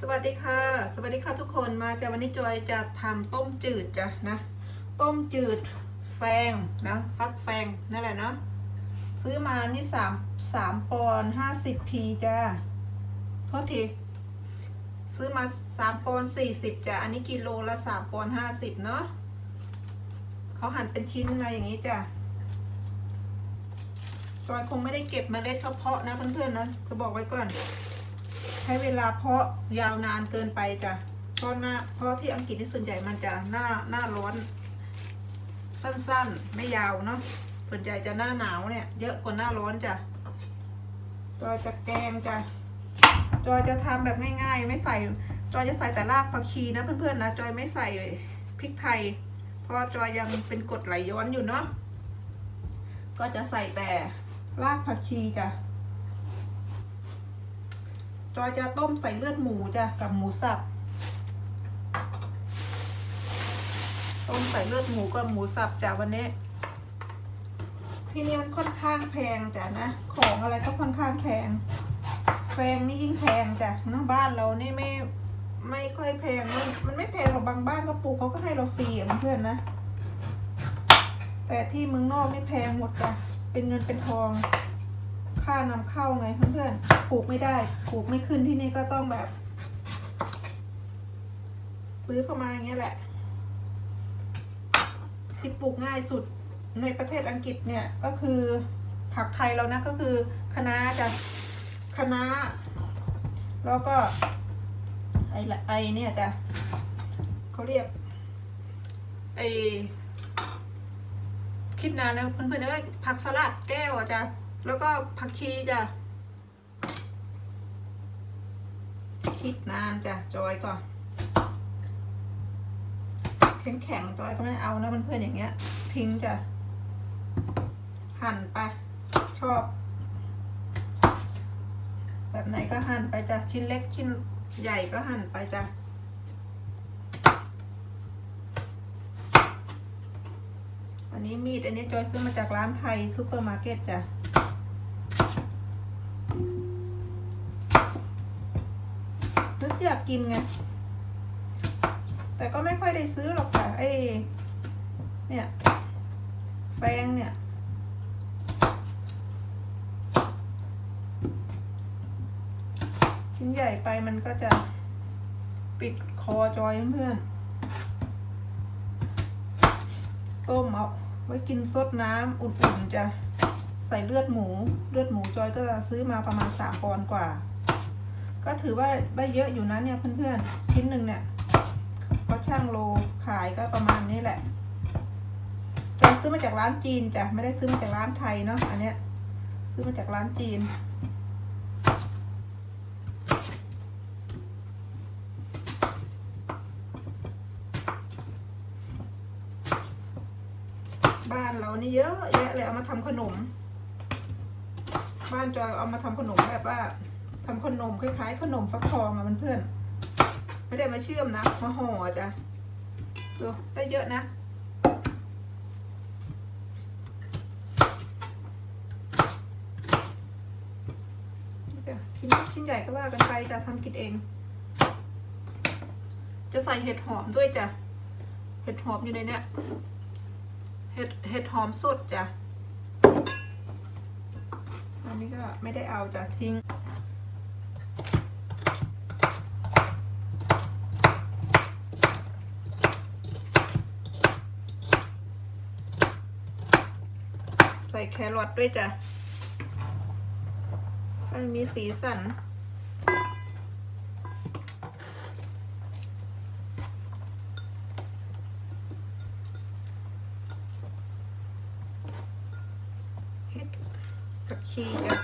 สวัสดีค่ะ สวัสดีค่ะทุกคนมาจากวันนี้จอยจะทำต้มจืดจ้ะนะ ต้มจืดแฟงนะฟักแฟงนั่นแหละเนาะซื้อมานี่สามสามปอนห้าสิบพีจ้าโทษทีซื้อมาสามปอนสี่สิบจ้ะอันนี้กิโลละสามปอนห้าสิบเนาะเขาหั่นเป็นชิ้นมาอย่างนี้จ้ะจอยคงไม่ได้เก็บเมล็ดเขาเพาะนะเพื่อนๆนะจะบอกไว้ก่อน ใช้เวลาเพาะยาวนานเกินไปจ้ะเพราะหน้าเพราะที่อังกฤษที่ส่วนใหญ่มันจะหน้าหน้าร้อน สั้นๆ ไม่ยาวเนาะส่วนใหญ่จะหน้าหนาวเนี่ย เยอะกว่าหน้าร้อนจ้ะจอยจะแกงจ้ะจอยจะทำแบบง่าย ๆ ไม่ใส่จอยจะใส่แต่รากผักชีนะเพื่อนๆนะจอยไม่ใส่พริกไทย เพราะจอยยังเป็นกรดไหลย้อนอยู่เนาะก็จะใส่แต่รากผักชีจ้ะ จอยจะต้มใส่เลือดหมูจ้ะกับหมูสับ ต้มใส่เลือดหมูกับหมูสับจ้ะวันนี้ ที่นี่มันค่อนข้างแพงจ้ะนะ ของอะไรก็ค่อนข้างแพง แพงนี่ยิ่งแพงจ้ะนะบ้านเรานี่ไม่ไม่ค่อยแพง มันมันไม่แพงหรอกบางบ้านก็ปลูกเขาก็ให้เราฟรีอะเพื่อนนะ แต่ที่เมืองนอกนี่แพงหมดจ้ะ เป็นเงินเป็นทอง ค่านำเข้าไงเพื่อนๆปลูกไม่ได้ปลูกไม่ขึ้นที่นี่ก็ต้องแบบซื้อเข้ามาอย่างเงี้ยแหละ ที่ปลูกง่ายสุดในประเทศอังกฤษเนี่ยก็คือผักไทยเรานะก็คือคะน้าจะคะน้า แล้วก็ไอละไอเนี่ยจะเขาเรียกไอคิดนานนะเพื่อนๆเอ้ยผักสลัดแก้วอะจ้ะ แล้วก็ผักชีจ้ะคิดนานจ้ะจอยก่อนแข็งแข็งจอยก็ไม่เอานะเพื่อนๆอย่างเงี้ย ทิ้งจ้ะหั่นไป ชอบ แบบไหนก็หั่นไปจ้ะชิ้นเล็กชิ้นใหญ่ก็หั่นไปจ้ะอันนี้มีดอันนี้จอยซื้อมาจากร้านไทยซูเปอร์มาร์เก็ตจ้ะ กินไง แต่ก็ไม่ค่อยได้ซื้อหรอกค่ะไอ้เนี่ยแป้งเนี่ย ชิ้นใหญ่ไปมันก็จะปิดคอจอยเพื่อนต้มเอาไว้กินซดน้ำอุ่นๆจะใส่เลือดหมู เลือดหมูจอยก็ซื้อมาประมาณสามปอนด์กว่า ก็ถือว่าได้เยอะอยู่นะเนี่ยเพื่อนๆชิ้นหนึ่งเนี่ยก็ช่างโลขายก็ประมาณนี้แหละจอยซื้อมาจากร้านจีนจ้ะไม่ได้ซื้อมาจากร้านไทยเนาะอันเนี้ยซื้อมาจากร้านจีนบ้านเรานี่เยอะแยะเลยเอามาทำขนม บ้านจอยเอามาทำขนมแบบว่า ทำขนมคล้ายๆ ขนมฟักทองอะมันเพื่อน ไม่ได้มาเชื่อมนะ มาห่อจ้ะดูได้เยอะนะ ชิ้นชิ้นใหญ่ก็ว่ากันไปจะทำกินเอง จะใส่เห็ดหอมด้วยจ้ะ เห็ดหอมอยู่ในเนี้ย เห็ดเห็ดหอมสดจ้ะ อันนี้ก็ไม่ได้เอาจ้ะทิ้ง แครอทด้วยจ้ะ มันมีสีสัน เห็ดผักชีจ้ะ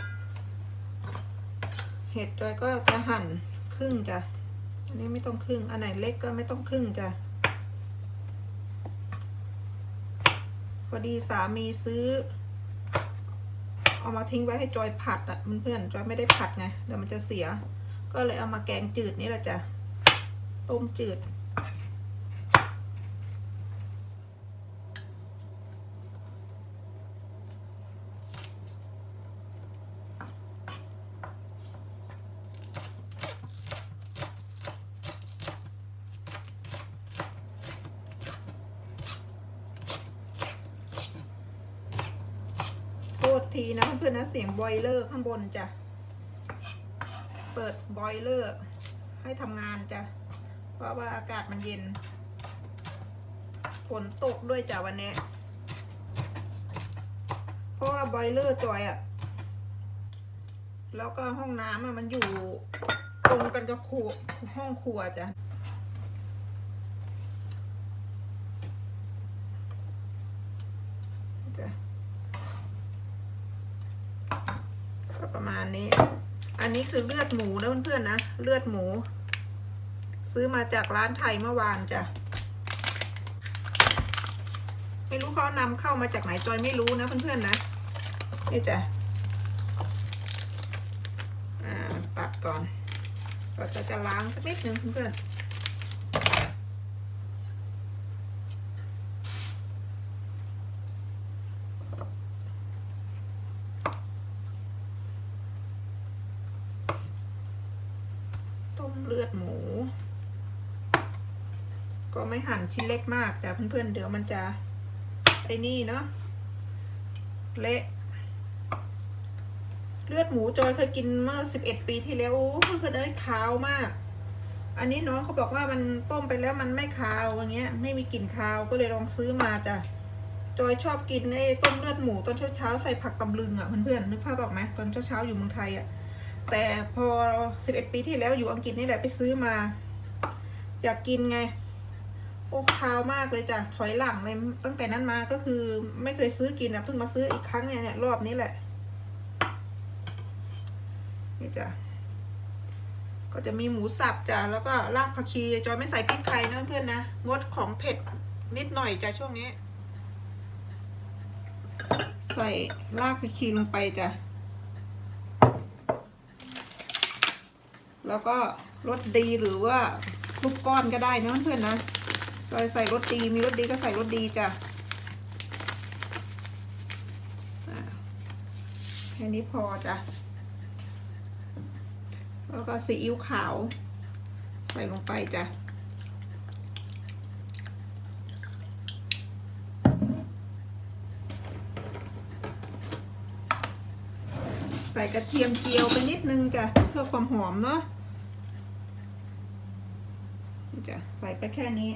เห็ดจอยก็จะหั่นครึ่งจ้ะ อันนี้ไม่ต้องครึ่ง อันไหนเล็กก็ไม่ต้องครึ่งจ้ะพอดีสามีซื้อ เอามาทิ้งไว้ให้จอยผัดอะเพื่อนๆจอยไม่ได้ผัดไงเดี๋ยวมันจะเสีย ก็เลยเอามาแกงจืดนี่แหละจ้ะต้มจืด เทีนะเพื่อนๆนะเสียง บอยเลอร์ข้างบนจ้ะ เปิดบอยเลอร์ให้ทำงานจ้ะ เพราะว่าอากาศมันเย็น ฝนตกด้วยจ้ะวันนี้ เพราะว่าบอยเลอร์จอยอะแล้วก็ห้องน้ำอะมันอยู่ตรงกันกับครัวห้องครัวจ้ะจ้ะก็ ประมาณนี้ อันนี้คือเลือดหมูนะเพื่อนๆนะ เลือดหมู ซื้อมาจากร้านไทยเมื่อวานจ้ะ ไม่รู้เขานำเข้ามาจากไหนจอยไม่รู้นะเพื่อนๆนะ นี่จ้ะอ่าตัดก่อน ก็จะจะล้างสักนิดนึงเพื่อนๆ ต้มเลือดหมู ก็ไม่หั่น ชิ้นเล็กมากจ้ะเพื่อนๆเดี๋ยวมันจะไอ้นี่เนาะเละเลือดหมูจอยเคยกินเมื่อสิบเอ็ดปีที่แล้วโอ้เพื่อนๆเอ้ยขาวมาก อันนี้น้องเขาบอกว่ามันต้มไปแล้วมันไม่คาวอย่างเงี้ย ไม่มีกลิ่นคาวก็เลยลองซื้อมาจ้ะจอยชอบกินไอ้ต้มเลือดหมูตอนเช้าๆใส่ผักตำลึงอะเพื่อนๆนึกภาพออกไหมตอนเช้าๆอยู่เมืองไทยอะแต่พอสิบเอ็ดปีที่แล้วอยู่อังกฤษนี่แหละไปซื้อมา อยากกินไง โอ้คาวมากเลยจ้ะถอยหลังเลยตั้งแต่นั้นมาก็คือไม่เคยซื้อกินนะเพิ่งมาซื้ออีกครั้งเนี่ยเนี่ยรอบนี้แหละ นี่จ้ะก็จะมีหมูสับจ้ะแล้วก็รากผักชีจอยไม่ใส่พริกไทยนะเพื่อนนะงดของเผ็ดนิดหน่อยจ้ะช่วงนี้ ใส่รากผักชีลงไปจ้ะแล้วก็รสดีหรือว่าลูกก้อนก็ได้นะเพื่อนนะ จอยใส่รสดีมีรสดีก็ใส่รสดีจ้ะอ่าแค่นี้พอจ้ะแล้วก็ซีอิ๊วขาว ใส่ลงไปจ้ะใส่กระเทียมเจียวไปนิดนึงจ้ะเพื่อความหอมเนาะจ้ะใส่ไปแค่นี้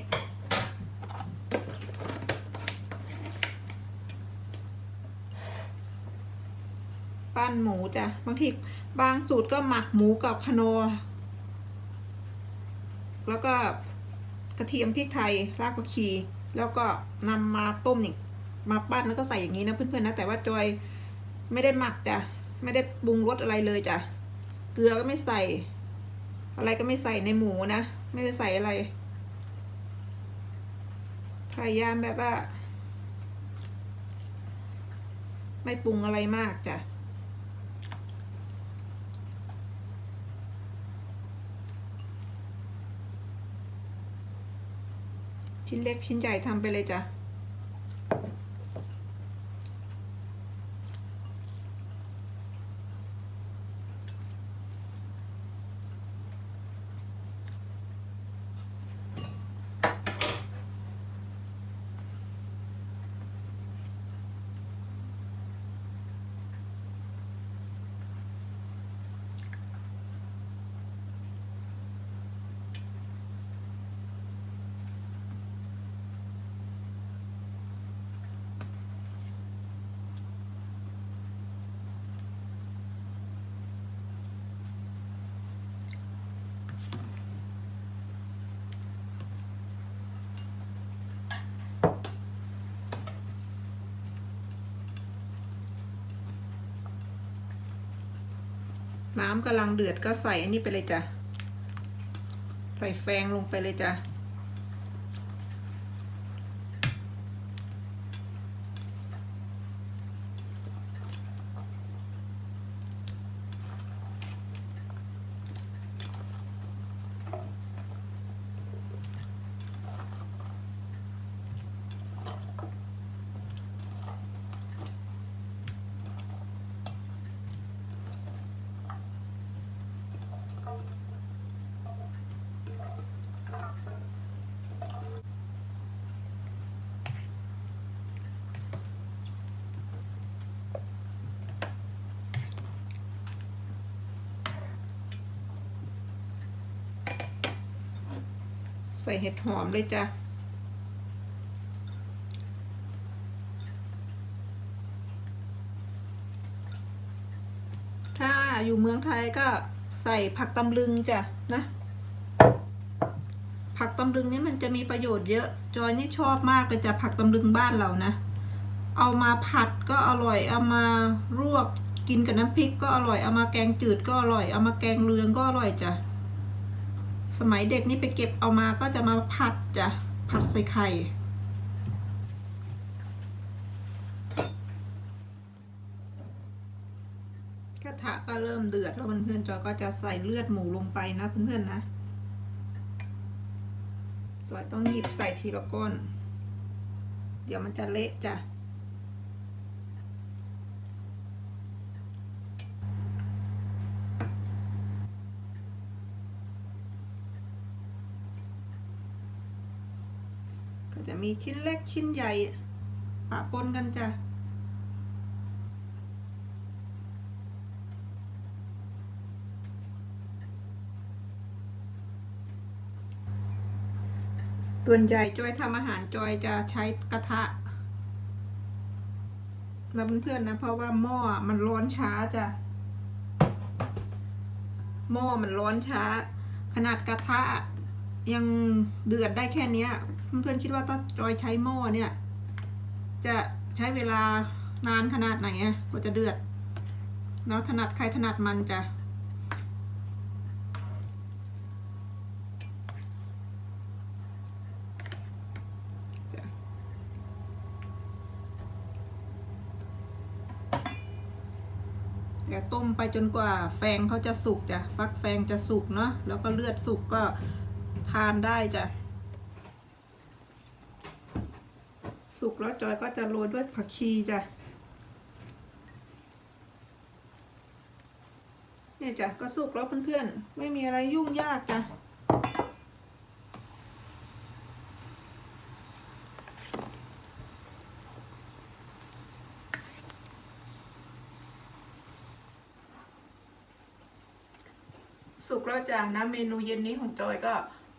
ันหมูจ้ะบางทีบางสูตรก็หมักหมูกับคโน แล้วก็กระเทียมพริกไทยรากผักชี แล้วก็นำมาต้มนี่มาปั้นแล้วก็ใส่อย่างนี้นะเพื่อนๆนะแต่ว่าจอยไม่ได้หมักจ้ะไม่ได้ปรุงรสอะไรเลยจ้ะเกลือก็ไม่ใส่ อะไรก็ไม่ใส่ในหมูนะไม่ได้ใส่อะไรพยายามแบบว่า ไม่ปรุงอะไรมากจ้ะ ชิ้นเล็กชิ้นใหญ่ทำไปเลยจ้ะ น้ำกำลังเดือดก็ใส่อันนี้ไปเลยจ้ะ ใส่แฟงลงไปเลยจ้ะ ใส่เห็ดหอมเลยจ้ะถ้าอยู่เมืองไทยก็ใส่ผักตำลึงจ้ะนะ ผักตำลึงนี่มันจะมีประโยชน์เยอะ จอยนี่ชอบมากเลยจ้ะผักตำลึงบ้านเรานะ เอามาผัดก็อร่อย เอามารวกกินกับน้ำพริกก็อร่อย เอามาแกงจืดก็อร่อย เอามาแกงเลืองก็อร่อยจ้ะ สมัยเด็กนี่ไปเก็บเอามาก็จะมาผัดจ้ะผัดใส่ไข่กระทะก็เริ่มเดือดแล้วเพื่อนๆจอยก็จะใส่เลือดหมูลงไปนะเพื่อนๆนะจอยต้องหยิบใส่ทีละก้อน เดี๋ยวมันจะเละจ้ะ ก็จะมีชิ้นเล็กชิ้นใหญ่ปะปนกันจ้ะส่วนใหญ่จอยทำอาหารจอยจะใช้กระทะนะเพื่อนๆนะ เพราะว่าหม้อมันร้อนช้าจ้ะหม้อมันร้อนช้า ขนาดกระทะ ยังเดือดได้แค่เนี้ยเพื่อนๆคิดว่าถ้าจอยใช้หม้อเนี่ย จะใช้เวลานานขนาดไหนอะกว่าจะเดือดเนาะถนัดใครถนัดมันจะต้มไปจนกว่าแฟงเขาจะสุกจ้ะฟักแฟงจะสุกเนาะแล้วก็เลือดสุกก็ ทานได้จ้ะ สุกแล้วจอยก็จะโรยด้วยผักชีจ้ะเนี่ยจ้ะก็สุกแล้วเพื่อนๆ ไม่มีอะไรยุ่งยากจ้ะสุกแล้วจ้ะนะเมนูเย็นนี้ของจอยก็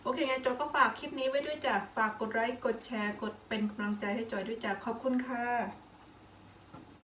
โอเคไงจอยก็ฝากคลิปนี้ไว้ด้วยจ้ะฝากกดไลค์กดแชร์ กดเป็นกำลังใจให้จอยด้วยจ้ะขอบคุณค่ะ